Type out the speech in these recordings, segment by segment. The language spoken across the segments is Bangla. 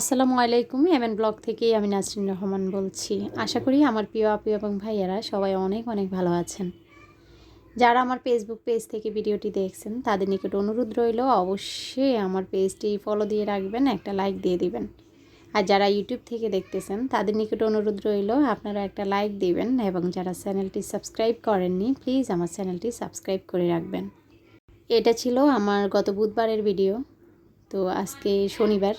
আসসালামু আলাইকুম এমএন ব্লগ থেকে আমি নাসরিন রহমান বলছি। আশা করি আমার প্রিয় আপু এবং ভাইয়ারা সবাই অনেক অনেক ভালো আছেন। যারা আমার ফেসবুক পেজ থেকে ভিডিওটি দেখছেন, তাদের নিকট অনুরোধ রইল অবশ্যই আমার পেজটি ফলো দিয়ে রাখবেন, একটা লাইক দিয়ে দিবেন। আর যারা ইউটিউব থেকে দেখতেছেন, তাদের নিকট অনুরোধ রইল আপনারা একটা লাইক দিবেন এবং যারা চ্যানেলটি সাবস্ক্রাইব করেননি প্লিজ আমার চ্যানেলটি সাবস্ক্রাইব করে রাখবেন। এটা ছিল আমার গত বুধবারের ভিডিও তো আজকে শনিবার।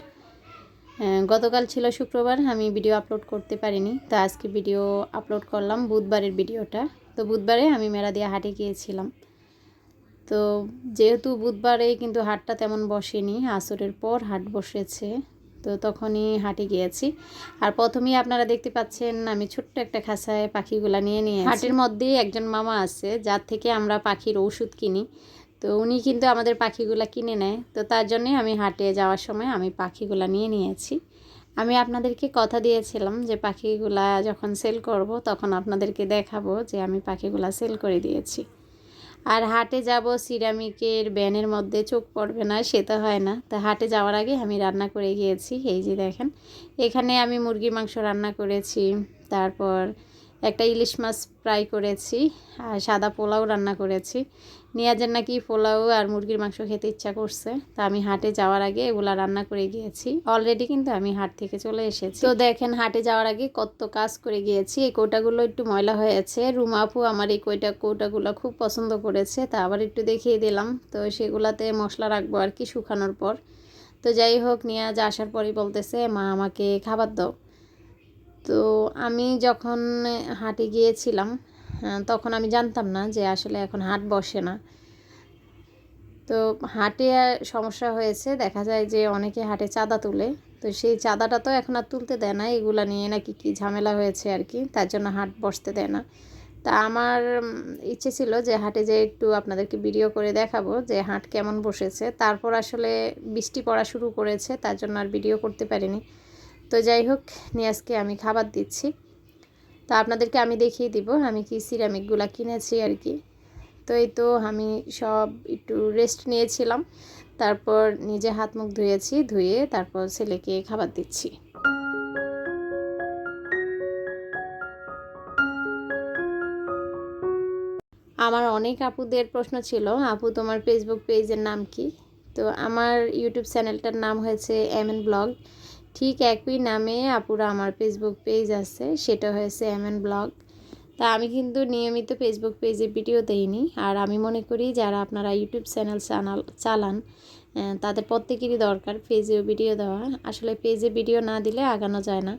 গতকাল ছিল শুক্রবার, আমি ভিডিও আপলোড করতে পারিনি। তো আজকে ভিডিও আপলোড করলাম, বুধবারের ভিডিওটা তো বুধবারে আমি মেরাদিয়া হাটে গিয়েছিলাম। তো যেহেতু বুধবারে কিন্তু হাটটা তেমন বসেনি, আসরের পর হাট বসেছে। তো তখনই হাটে গিয়েছি। আর প্রথমেই আপনারা দেখতে পাচ্ছেন, আমি ছোট্ট একটা খাঁচায় পাখিগুলা নিয়ে নিয়ে হাটের মধ্যেই একজন মামা আছে, যার থেকে আমরা পাখির ওষুধ কিনি। তো উনি কিন্তু আমাদের পাখিগুলো কিনে নেয়। তো তার জন্যে আমি হাটে যাওয়ার সময় আমি পাখিগুলো নিয়ে নিয়েছি। আমি আপনাদেরকে কথা দিয়েছিলাম যে পাখিগুলা যখন সেল করব তখন আপনাদেরকে দেখাবো যে আমি পাখিগুলা সেল করে দিয়েছি। আর হাটে যাব সিরামিকের ব্যানের মধ্যে চোখ পড়বে না, সে তো হয় না। তা হাটে যাওয়ার আগে আমি রান্না করে গিয়েছি, এই যে দেখেন। এখানে আমি মুরগির মাংস রান্না করেছি, তারপর একটা ইলিশ মাছ ফ্রাই করেছি, আর সাদা পোলাও রান্না করেছি। নিয়াজের নাকি পোলাও আর মুরগির মাংস খেতে ইচ্ছা করছে। তা আমি হাটে যাওয়ার আগে এগুলা রান্না করে গিয়েছি। অলরেডি কিন্তু আমি হাট থেকে চলে এসেছি। তো দেখেন, হাটে যাওয়ার আগে কত কাজ করে গিয়েছি। এই কৌটাগুলো একটু ময়লা হয়েছে। রুমা আপু আমার এই কৌটা কৌটাগুলো খুব পছন্দ করেছে। তা আবার একটু দেখিয়ে দিলাম। তো সেগুলাতে মশলা রাখব আর কি শুকানোর পর। তো যাই হোক, নিয়াজ আসার পরই বলতেছে, মা, আমাকে খাবার দাও। তো আমি যখন হাটে গিয়েছিলাম তখন আমি জানতাম না যে আসলে এখন হাট বসে না। তো হাটে সমস্যা হয়েছে, দেখা যায় যে অনেকে হাটে চাঁদা তুলে। তো সেই চাঁদাটা তো এখন আর তুলতে দেয় না, এগুলা নিয়ে নাকি কি ঝামেলা হয়েছে আর কি, তার জন্য হাট বসতে দেয় না। তা আমার ইচ্ছে ছিল যে হাটে যে একটু আপনাদেরকে ভিডিও করে দেখাবো যে হাট কেমন বসেছে। তারপর আসলে বৃষ্টি পড়া শুরু করেছে, তার জন্য আর ভিডিও করতে পারিনি। তো যাই হোক নিয়াজকে আমি খাবার দিচ্ছি। তো আপনাদেরকে আমি দেখিয়ে দিব, আমি কি সিরামিকগুলো কিনেছি আর কি। তো এই তো আমি সব একটু রেস্ট নিয়েছিলাম, তারপর নিজে হাত মুখ ধুয়েছি, ধুয়ে তারপর ছেলেকে খাবার দিচ্ছি। আমার অনেক আপুদের প্রশ্ন ছিল, আপু, তোমার ফেসবুক পেজের নাম কি? তো আমার ইউটিউব চ্যানেলটার নাম হয়েছে এম এন ব্লগ ঠিক একই নামে আপুরা আমার ফেসবুক পেজ আছে, সেটা হয়েছে এম এন ব্লগ তা আমি কিন্তু নিয়মিত ফেসবুক পেজে ভিডিও দেইনি। আর আমি মনে করি যারা আপনারা ইউটিউব চ্যানেল চানাল, চালান তাদের প্রত্যেকেরই দরকার পেজেও ভিডিও দেওয়া। আসলে পেজে ভিডিও না দিলে আগানো যায় না।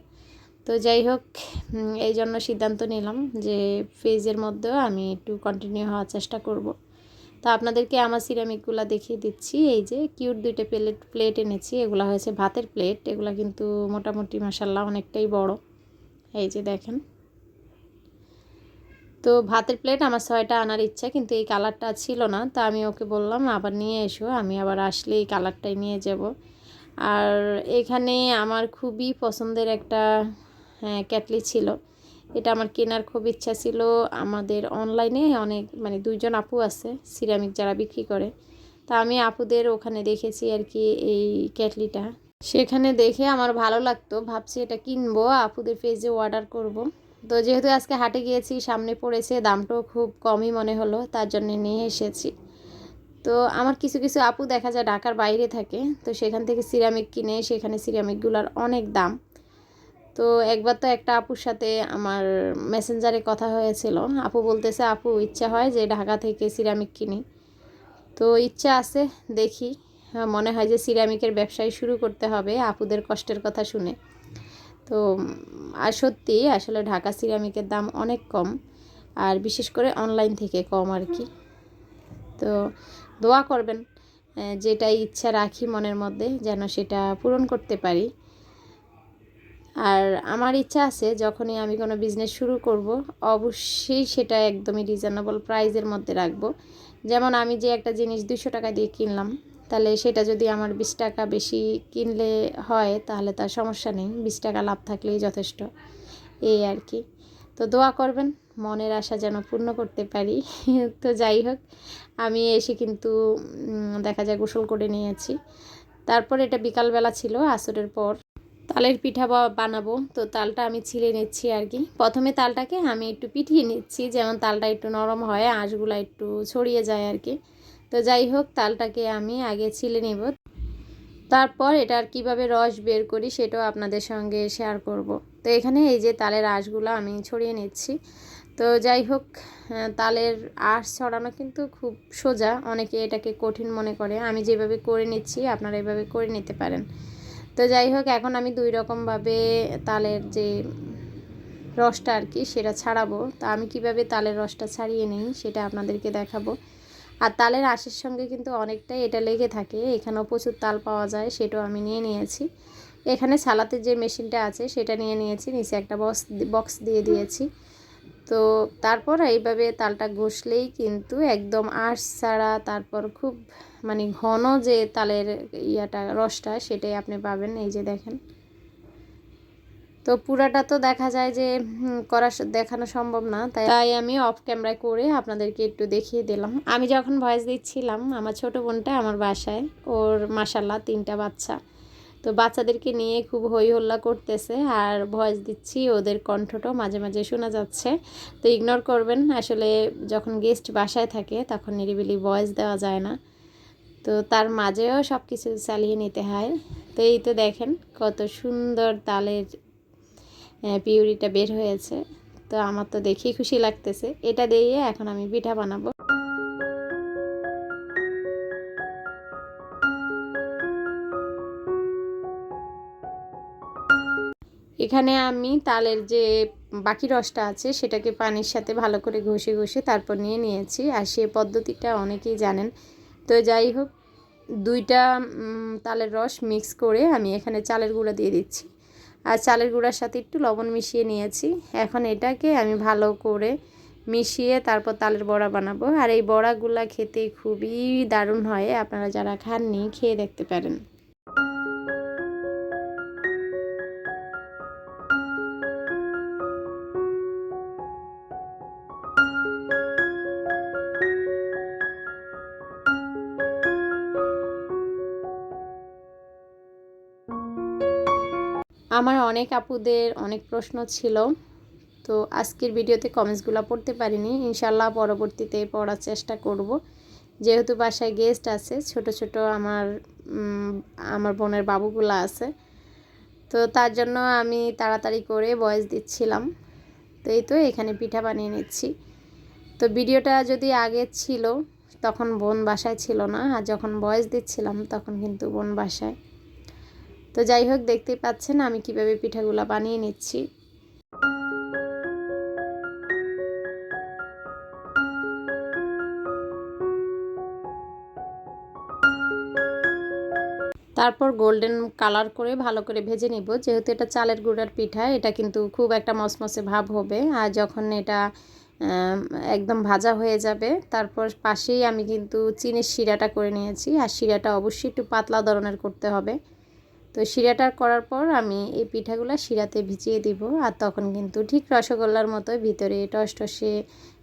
তো যাই হোক এই জন্য সিদ্ধান্ত নিলাম যে পেজের মধ্যেও আমি একটু কন্টিনিউ হওয়ার চেষ্টা করব। তো আপনাদেরকে আমার সিরামিকগুলো দেখিয়ে দিচ্ছি। এই যে কিউট দুইটা প্লেট প্লেট এনেছি। এগুলো হয়েছে ভাতের প্লেট। এগুলো কিন্তু মোটামুটি মাসাল্লাহ অনেকটাই বড়। এই যে দেখেন। তো ভাতের প্লেট আমার ছয়টা আনার ইচ্ছা, কিন্তু এই কালারটা ছিল না। তা আমি ওকে বললাম, আবার নিয়ে এসো, আমি আবার আসলে এই কালারটাই নিয়ে যাব। আর এখানে আমার খুবই পছন্দের একটা হ্যাঁ ক্যাটলি ছিল। এটা আমার কেনার খুব ইচ্ছা ছিল। আমাদের অনলাইনে অনেক মানে দুইজন আপু আছে সিরামিক যারা বিক্রি করে। তা আমি আপুদের ওখানে দেখেছি আর কি এই ক্যাটলিটা সেখানে দেখে আমার ভালো লাগতো, ভাবছি এটা কিনবো, আপুদের পেজে অর্ডার করব। তো যেহেতু আজকে হাটে গিয়েছি, সামনে পড়েছে, দামটাও খুব কমই মনে হলো, তার জন্য নিয়ে এসেছি। তো আমার কিছু কিছু আপু দেখা যায় ঢাকার বাইরে থাকে, তো সেখান থেকে সিরামিক কিনে, সেখানে সিরামিকগুলোর অনেক দাম। তো একবার তো একটা আপুর সাথে আমার মেসেঞ্জারে কথা হয়েছিল। আপু বলতেছে আপু ইচ্ছা হয় যে ঢাকা থেকে সিরামিক কিনি। তো ইচ্ছা আছে দেখি। হ্যাঁ, মনে হয় যে সিরামিকের ব্যবসায় শুরু করতে হবে আপুদের কষ্টের কথা শুনে। তো আর সত্যি আসলে ঢাকা সিরামিকের দাম অনেক কম আর বিশেষ করে অনলাইন থেকে কম আর কি। তো দোয়া করবেন যেটা ইচ্ছা রাখি মনের মধ্যে যেন সেটা পূরণ করতে পারি। আর আমার ইচ্ছা আছে যখনই আমি কোনো বিজনেস শুরু করব, অবশ্যই সেটা একদমই রিজনেবল প্রাইজের মধ্যে রাখব। যেমন আমি যে একটা জিনিস দুশো টাকা দিয়ে কিনলাম, তাহলে সেটা যদি আমার বিশ টাকা বেশি কিনলে হয়, তাহলে তার সমস্যা নেই, বিশ টাকা লাভ থাকলেই যথেষ্ট। এই আর কি। তো দোয়া করবেন, মনের আশা যেন পূর্ণ করতে পারি। তো যাই হোক, আমি এসে কিন্তু দেখা যায় গোসল করে নিয়েছি। তারপর এটা বিকালবেলা ছিল, আসরের পর। তালের পিঠা বানাবো। তো তালটা আমি ছিলে নিচ্ছি আর কি। প্রথমে তালটাকে আমি একটু পিঠিয়ে নিচ্ছি, যেমন তালটা একটু নরম হয়, আঁশগুলো একটু ছড়িয়ে যায় আর কি। তো যাই হোক, তালটাকে আমি আগে ছিলে নেব। তারপর এটার কীভাবে রস বের করি সেটাও আপনাদের সঙ্গে শেয়ার করব। তো এখানে এই যে তালের আঁশগুলো আমি ছড়িয়ে নিচ্ছি। তো যাই হোক তালের আঁশ ছড়ানো কিন্তু খুব সোজা। অনেকে এটাকে কঠিন মনে করে। আমি যেভাবে করে নিচ্ছি, আপনারা এভাবে করে নিতে পারেন। তো যাই হোক, এখন আমি দুই রকমভাবে তালের যে রসটা আর কি, সেটা ছাড়াবো। তা আমি কীভাবে তালের রসটা ছাড়িয়ে নিই, সেটা আপনাদেরকে দেখাবো। আর তালের আঁশের সঙ্গে কিন্তু অনেকটাই এটা লেগে থাকে, এখানেও প্রচুর তাল পাওয়া যায়, সেটাও আমি নিয়ে নিয়েছি। এখানে সালাতের যে মেশিনটা আছে, সেটা নিয়ে নিয়েছি, নিচে একটা বক্স বক্স দিয়ে দিয়েছি। তো তারপর এইভাবে তালটা ঘষলেই কিন্তু একদম আঁশ ছাড়া, তারপর খুব মানে ঘন যে তালের ইয়াটা, রসটা সেটাই আপনি পাবেন। এই যে দেখেন। তো পুরাটা তো দেখা যায় যে করা দেখানো সম্ভব না। তাই তাই আমি অফ ক্যামেরায় করে আপনাদেরকে একটু দেখিয়ে দিলাম। আমি যখন ভয়েস দিচ্ছিলাম, আমার ছোট বোনটা আমার বাসায়। ওর মাসাল্লাহ তিনটা বাচ্চা। তো বাচ্চাদেরকে নিয়ে খুব হই হল্লা করতেছে। আর ভয়েস দিচ্ছি, ওদের কণ্ঠটাও মাঝে মাঝে শোনা যাচ্ছে। তো ইগনোর করবেন। আসলে যখন গেস্ট বাসায় থাকে, তখন নিরিবিলি ভয়েস দেওয়া যায় না। তো তার মাঝেও সব কিছু চালিয়ে নিতে হয়। তো এই তো দেখেন কত সুন্দর তালের পিউরিটা বের হয়েছে। তো আমার তো দেখেই খুশি লাগতেছে। এটা দিয়ে এখন আমি পিঠা বানাবো। এখানে আমি তালের যে বাকি রসটা আছে, সেটাকে পানির সাথে ভালো করে ঘষে ঘষে তারপর নিয়ে নিয়েছি। আর সে পদ্ধতিটা অনেকেই জানেন। তো যাই হোক, দুইটা তালের রস মিক্স করে আমি এখানে চালের গুঁড়া দিয়ে দিচ্ছি। আর চালের গুঁড়ার সাথে একটু লবণ মিশিয়ে নিয়েছি। এখন এটাকে আমি ভালো করে মিশিয়ে তারপর তালের বড়া বানাবো। আর এই বড়াগুলা খেতে খুবই দারুণ হয়, আপনারা যারা খাননি খেয়ে দেখতে পারেন। আমার অনেক আপুদের অনেক প্রশ্ন ছিল। তো আজকের ভিডিওতে কমেন্টসগুলো পড়তে পারিনি। ইনশাল্লাহ পরবর্তীতে পড়ার চেষ্টা করব। যেহেতু বাসায় গেস্ট আছে, ছোট ছোট আমার আমার বোনের বাবুগুলো আছে। তো তার জন্য আমি তাড়াতাড়ি করে বয়স দিচ্ছিলাম। তো এই তো এখানে পিঠা বানিয়ে নিচ্ছি। তো ভিডিওটা যদি আগে ছিল, তখন বোন বাসায় ছিল না। আর যখন বয়স দিচ্ছিলাম, তখন কিন্তু বোন বাসায় তো যাই হোক, দেখতেই পাচ্ছেন আমি কীভাবে পিঠাগুলা বানিয়ে নিচ্ছি। তারপর গোল্ডেন কালার করে ভালো করে ভেজে নিব। যেহেতু এটা চালের গুঁড়ার পিঠা, এটা কিন্তু খুব একটা মসমসে ভাব হবে। আর যখন এটা একদম ভাজা হয়ে যাবে, তারপর পাশেই আমি কিন্তু চিনির শিরাটা করে নিয়েছি। আর শিরাটা অবশ্যই একটু পাতলা ধরনের করতে হবে। তো শিরাটা করার পর আমি এই পিঠাগুলো শিরাতে ভিজিয়ে দিব। আর তখন কিন্তু ঠিক রসগোল্লার মতো ভিতরে টসটসে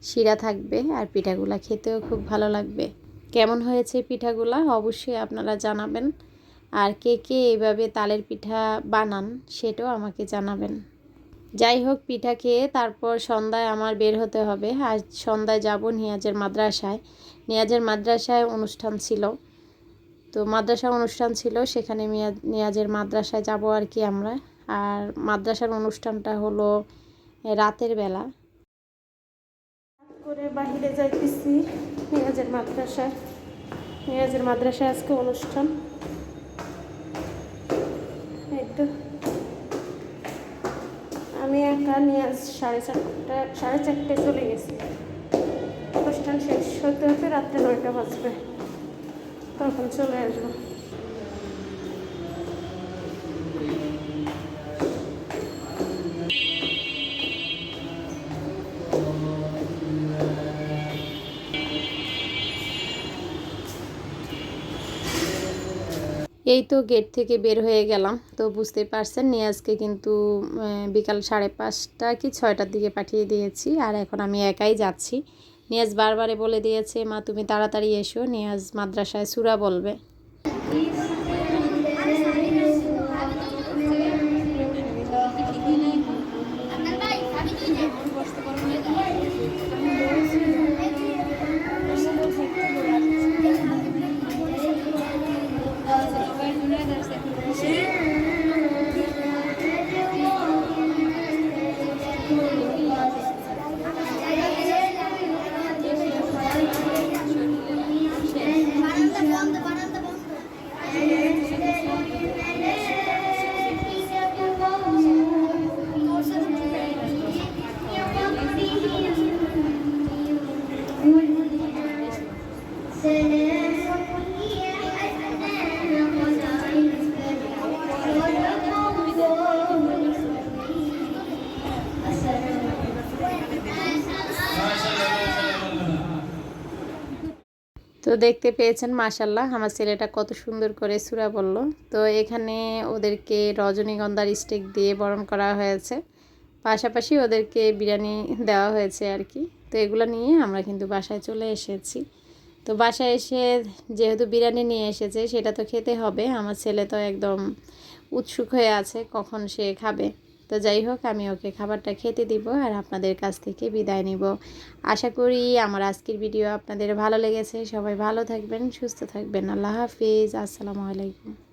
শিরা থাকবে আর পিঠাগুলো খেতেও খুব ভালো লাগবে। কেমন হয়েছে পিঠাগুলা অবশ্যই আপনারা জানাবেন। আর কে কে এইভাবে তালের পিঠা বানান সেটাও আমাকে জানাবেন। যাই হোক, পিঠা খেয়ে তারপর সন্ধ্যায় আমার বের হতে হবে। আর সন্ধ্যায় যাব নিয়াজের মাদ্রাসায়। নিয়াজের মাদ্রাসায় অনুষ্ঠান ছিল। তো মাদ্রাসা অনুষ্ঠান ছিল, সেখানে মিয়া, নিয়াজের মাদ্রাসায় যাব আর কি আমরা। আর মাদ্রাসার অনুষ্ঠানটা হলো রাতের বেলা। করে বাহিরে যাইতেছি নিয়াজের মাদ্রাসায়। নিয়াজের মাদ্রাসায় আজকে অনুষ্ঠান। আমি একা নিয়াজ সাড়ে চারটা, সাড়ে চারটে চলে গেছি। অনুষ্ঠান শেষ হতে হতে রাত্রে নয়টা বাজবে। তখন চলে আসব। এই তো গেট থেকে বের হয়ে গেলাম। তো বুঝতেই পারছেন, নিয়াজকে কিন্তু বিকাল সাড়ে পাঁচটা কি ছয়টার দিকে পাঠিয়ে দিয়েছি। আর এখন আমি একাই যাচ্ছি। নিয়াজ বারবারে বলে দিয়েছে মা তুমি তাড়াতাড়ি এসো। নিয়াজ মাদ্রাসায় সুরা বলবে। তো দেখতে পেয়েছেন মাশাল্লাহ আমার ছেলেটা কত সুন্দর করে সুরা বলল। তো এখানে ওদেরকে রজনীগন্ধার স্টিক দিয়ে বরণ করা হয়েছে। পাশাপাশি ওদেরকে বিরিয়ানি দেওয়া হয়েছে আর কি। তো এগুলো নিয়ে আমরা কিন্তু বাসায় চলে এসেছি। তো বাসায় এসে যেহেতু বিরিয়ানি নিয়ে এসেছে, সেটা তো খেতে হবে। আমার ছেলে তো একদম উৎসুক হয়ে আছে কখন সে খাবে। তো যাই হোক, আমি ওকে খাবারটা খেতে দিব আর আপনাদের কাছ থেকে বিদায় নিব। আশা করি আমার আজকের ভিডিও আপনাদের ভালো লেগেছে। সবাই ভালো থাকবেন, সুস্থ থাকবেন। আল্লাহ হাফিজ। আসসালামু আলাইকুম।